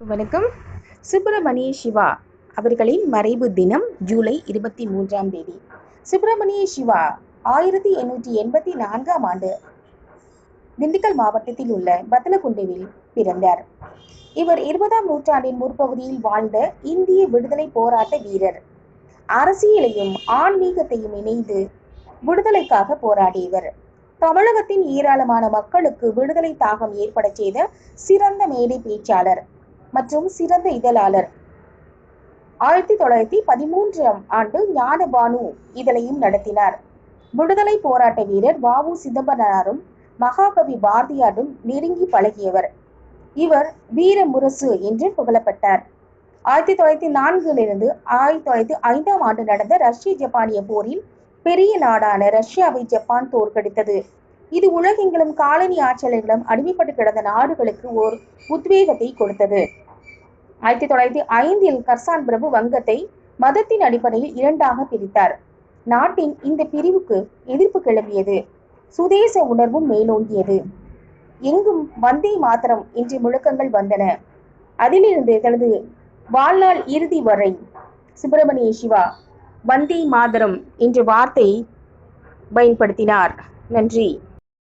வணக்கம். சுப்பிரமணிய சிவா அவர்களின் மறைவு தினம் ஜூலை இருபத்தி மூன்றாம் தேதி. சுப்பிரமணிய சிவா ஆயிரத்தி எண்ணூற்றி எண்பத்தி நான்காம் ஆண்டு திண்டுக்கல் மாவட்டத்தில் உள்ள பத்தலகுண்டுவில் பிறந்தார். இவர் இருபதாம் நூற்றாண்டின் முற்பகுதியில் வாழ்ந்த இந்திய விடுதலை போராட்ட வீரர். அரசியலையும் ஆன்மீகத்தையும் இணைந்து விடுதலைக்காக போராடியவர். தமிழகத்தின் ஏராளமான மக்களுக்கு விடுதலை தாகம் ஏற்படச் செய்த சிறந்த மேடை பேச்சாளர். மற்றும் சிறந்த இதழாளர். ஆயிரத்தி தொள்ளாயிரத்தி பதிமூன்றாம் ஆண்டு ஞானபானு இதழையும் நடத்தினார். விடுதலை போராட்ட வீரர் வாவு சிதம்பரனாரும் மகாகவி பாரதியாரும் நெருங்கி பழகியவர். இவர் வீர முரசு என்று புகழப்பட்டார். ஆயிரத்தி தொள்ளாயிரத்தி நான்கிலிருந்து ஆயிரத்தி தொள்ளாயிரத்தி ஐந்தாம் ஆண்டு நடந்த ரஷ்ய ஜப்பானிய போரில் பெரிய நாடான ரஷ்யாவை ஜப்பான் தோற்கடித்தது. இது உலகெங்கிலும் காலனி ஆட்சியாளர்களும் அடிமைப்பட்டு கிடந்த நாடுகளுக்கு ஓர் உத்வேகத்தை கொடுத்தது. ஆயிரத்தி தொள்ளாயிரத்தி ஐந்தில் கர்சான் பிரபு வங்கத்தை மதத்தின் அடிப்படையில் இரண்டாக பிரித்தார். நாட்டின் இந்த பிரிவுக்கு எதிர்ப்பு கிளம்பியது. சுதேச உணர்வும் மேலோங்கியது. எங்கும் வந்தே மாத்திரம் என்று முழக்கங்கள் வந்தன. அதிலிருந்து தனது வாழ்நாள் இறுதி வரை சுப்பிரமணிய சிவா வந்தே மாதரம் என்ற வார்த்தை பயன்படுத்தினார். நன்றி.